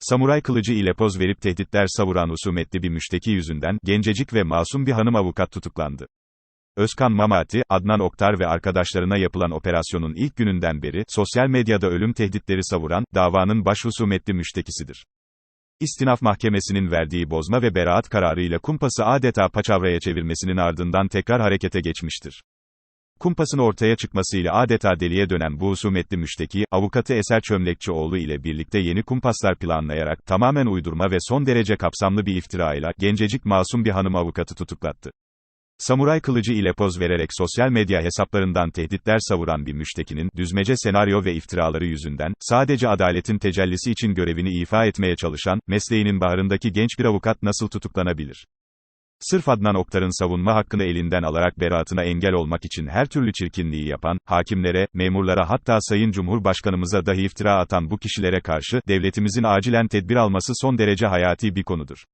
Samuray kılıcı ile poz verip tehditler savuran husumetli bir müşteki yüzünden, gencecik ve masum bir hanım avukat tutuklandı. Özkan Mamati, Adnan Oktar ve arkadaşlarına yapılan operasyonun ilk gününden beri, sosyal medyada ölüm tehditleri savuran, davanın baş husumetli müştekisidir. İstinaf Mahkemesi'nin verdiği bozma ve beraat kararıyla kumpası adeta paçavraya çevirmesinin ardından tekrar harekete geçmiştir. Kumpasın ortaya çıkmasıyla adeta deliye dönen bu husumetli müşteki, avukatı Eser Çömlekçioğlu ile birlikte yeni kumpaslar planlayarak, tamamen uydurma ve son derece kapsamlı bir iftirayla, gencecik masum bir hanım avukatı tutuklattı. Samuray kılıcı ile poz vererek sosyal medya hesaplarından tehditler savuran bir müştekinin, düzmece senaryo ve iftiraları yüzünden, sadece adaletin tecellisi için görevini ifa etmeye çalışan, mesleğinin baharındaki genç bir avukat nasıl tutuklanabilir? Sırf Adnan Oktar'ın savunma hakkını elinden alarak beraatına engel olmak için her türlü çirkinliği yapan, hakimlere, memurlara hatta Sayın Cumhurbaşkanımıza dahi iftira atan bu kişilere karşı, devletimizin acilen tedbir alması son derece hayati bir konudur.